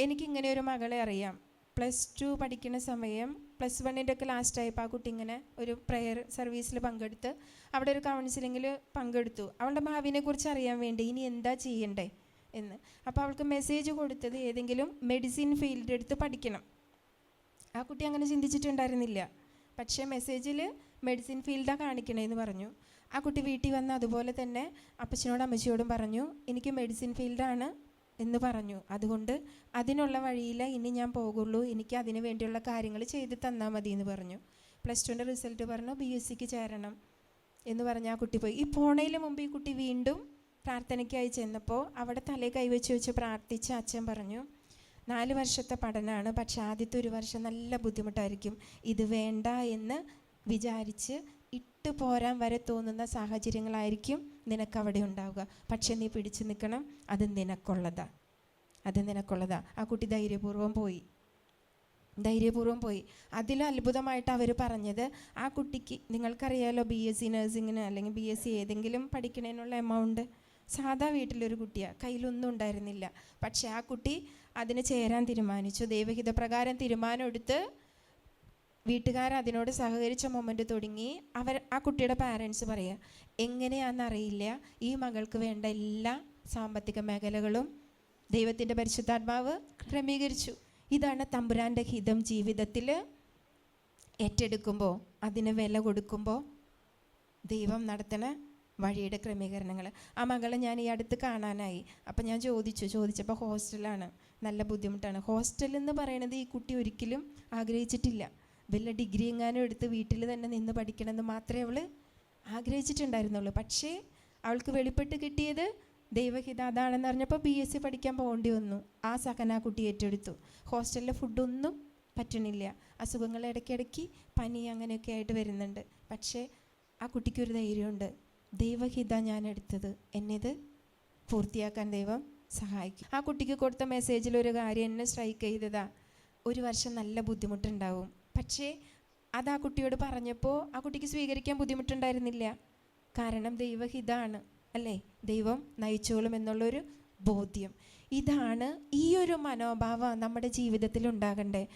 എനിക്ക് ഇങ്ങനെ ഒരു മകളെ അറിയാം. പ്ലസ് ടു പഠിക്കുന്ന സമയം പ്ലസ് വണ്ണിന്റെ ഒക്കെ ലാസ്റ്റ് ആയപ്പോൾ ആ കുട്ടി ഇങ്ങനെ ഒരു പ്രെയർ സർവീസിൽ പങ്കെടുത്ത് അവിടെ ഒരു കൗൺസിലിങ്ങിൽ പങ്കെടുത്തു. അവളുടെ ഭാവിനെ കുറിച്ച് അറിയാൻ വേണ്ടി ഇനി എന്താ ചെയ്യണ്ടേ എന്ന്. അപ്പോൾ അവൾക്ക് മെസ്സേജ് കൊടുത്തത് ഏതെങ്കിലും മെഡിസിൻ ഫീൽഡ് എടുത്ത് പഠിക്കണം. ആ കുട്ടി അങ്ങനെ ചിന്തിച്ചിട്ടുണ്ടായിരുന്നില്ല. പക്ഷേ മെസ്സേജിൽ മെഡിസിൻ ഫീൽഡാണ് കാണിക്കണേന്ന് പറഞ്ഞു. ആ കുട്ടി വീട്ടിൽ വന്ന് അതുപോലെ തന്നെ അപ്പച്ചനോടും അമ്മച്ചിയോടും പറഞ്ഞു എനിക്ക് മെഡിസിൻ ഫീൽഡാണ് എന്ന് പറഞ്ഞു. അതുകൊണ്ട് അതിനുള്ള വഴിയിൽ ഇനി ഞാൻ പോകുള്ളൂ. എനിക്ക് അതിന് വേണ്ടിയുള്ള കാര്യങ്ങൾ ചെയ്ത് തന്നാൽ മതി എന്ന് പറഞ്ഞു. പ്ലസ് ടുവിന്റെ റിസൾട്ട് പറഞ്ഞു ബി എസ് സിക്ക് ചേരണം എന്ന് പറഞ്ഞ് ആ കുട്ടി പോയി. ഈ പോണയിന് മുമ്പ് ഈ കുട്ടി വീണ്ടും പ്രാർത്ഥനയ്ക്കായി ചെന്നപ്പോൾ അവിടെ തലേ കൈവച്ച് വെച്ച് പ്രാർത്ഥിച്ച് അച്ഛൻ പറഞ്ഞു നാല് വർഷത്തെ പഠനമാണ് പക്ഷേ ആദ്യത്തെ ഒരു വർഷം നല്ല ബുദ്ധിമുട്ടായിരിക്കും. ഇത് വേണ്ട എന്ന് വിചാരിച്ച് ഇട്ട് പോരാൻ വരെ തോന്നുന്ന സാഹചര്യങ്ങളായിരിക്കും നിനക്ക് അവിടെ ഉണ്ടാവുക. പക്ഷെ നീ പിടിച്ചു നിൽക്കണം അത് നിനക്കുള്ളതാ. അത് നിനക്കുള്ളതാ. ആ കുട്ടി ധൈര്യപൂർവം പോയി. ധൈര്യപൂർവം പോയി. അതിൽ അത്ഭുതമായിട്ട് അവർ പറഞ്ഞത് ആ കുട്ടിക്ക് നിങ്ങൾക്കറിയാലോ ബി എസ് സി നഴ്സിങ്ങിന് അല്ലെങ്കിൽ ബി എസ് സി ഏതെങ്കിലും പഠിക്കണതിനുള്ള എമൗണ്ട് സാധാ വീട്ടിലൊരു കുട്ടിയാണ് കയ്യിലൊന്നും ഉണ്ടായിരുന്നില്ല. പക്ഷേ ആ കുട്ടി അതിന് ചേരാൻ തീരുമാനിച്ചു. ദൈവഹിതപ്രകാരം തീരുമാനമെടുത്ത് വീട്ടുകാർ അതിനോട് സഹകരിച്ച മൊമെന്റ് തുടങ്ങി അവർ ആ കുട്ടിയുടെ പാരൻസ് പറയുക എങ്ങനെയാണെന്നറിയില്ല ഈ മകൾക്ക് വേണ്ട എല്ലാ സാമ്പത്തിക മേഖലകളും ദൈവത്തിന്റെ പരിശുദ്ധാത്മാവ് ക്രമീകരിച്ചു. ഇതാണ് തമ്പുരാന്റെ ഹിതം ജീവിതത്തിൽ ഏറ്റെടുക്കുമ്പോൾ അതിന് വില കൊടുക്കുമ്പോൾ ദൈവം നടത്തണ വഴിയുടെ ക്രമീകരണങ്ങൾ. ആ മകളെ ഞാൻ ഈ അടുത്ത് കാണാനായി. അപ്പം ഞാൻ ചോദിച്ചു ചോദിച്ചപ്പോൾ ഹോസ്റ്റലാണ് നല്ല ബുദ്ധിമുട്ടാണ്. ഹോസ്റ്റലെന്ന് പറയണത് ഈ കുട്ടി ഒരിക്കലും ആഗ്രഹിച്ചിട്ടില്ല. വല്ല ഡിഗ്രി എങ്ങാനും എടുത്ത് വീട്ടിൽ തന്നെ നിന്ന് പഠിക്കണമെന്ന് മാത്രമേ അവൾ ആഗ്രഹിച്ചിട്ടുണ്ടായിരുന്നുള്ളൂ. പക്ഷേ അവൾക്ക് വെളിപ്പെട്ട് കിട്ടിയത് ദൈവഹിത അതാണെന്ന് അറിഞ്ഞപ്പോൾ ബി എസ് സി പഠിക്കാൻ പോകേണ്ടി വന്നു. ആ സഹന കുട്ടി ഏറ്റെടുത്തു. ഹോസ്റ്റലിലെ ഫുഡൊന്നും പറ്റണില്ല. അസുഖങ്ങൾ ഇടയ്ക്കിടയ്ക്ക് പനി അങ്ങനെയൊക്കെ ആയിട്ട് വരുന്നുണ്ട്. പക്ഷേ ആ കുട്ടിക്കൊരു ധൈര്യമുണ്ട്. ദൈവഹിത ഞാൻ എടുത്തത്. എന്നത് പൂർത്തിയാക്കാൻ ദൈവം സഹായിക്കും. ആ കുട്ടിക്ക് കൊടുത്ത മെസ്സേജിൽ ഒരു കാര്യം എന്നെ സ്ട്രൈക്ക് ചെയ്തതാ. ഒരു വർഷം നല്ല ബുദ്ധിമുട്ടുണ്ടാവും. പക്ഷേ അത് ആ കുട്ടിയോട് പറഞ്ഞപ്പോൾ ആ കുട്ടിക്ക് സ്വീകരിക്കാൻ ബുദ്ധിമുട്ടുണ്ടായിരുന്നില്ല. കാരണം ദൈവഹിതാണ് അല്ലേ? ദൈവം നയിച്ചോളും എന്നുള്ളൊരു ബോധ്യം. ഇതാണ് ഈ ഒരു മനോഭാവം നമ്മുടെ ജീവിതത്തിൽ ഉണ്ടാകണ്ടേ.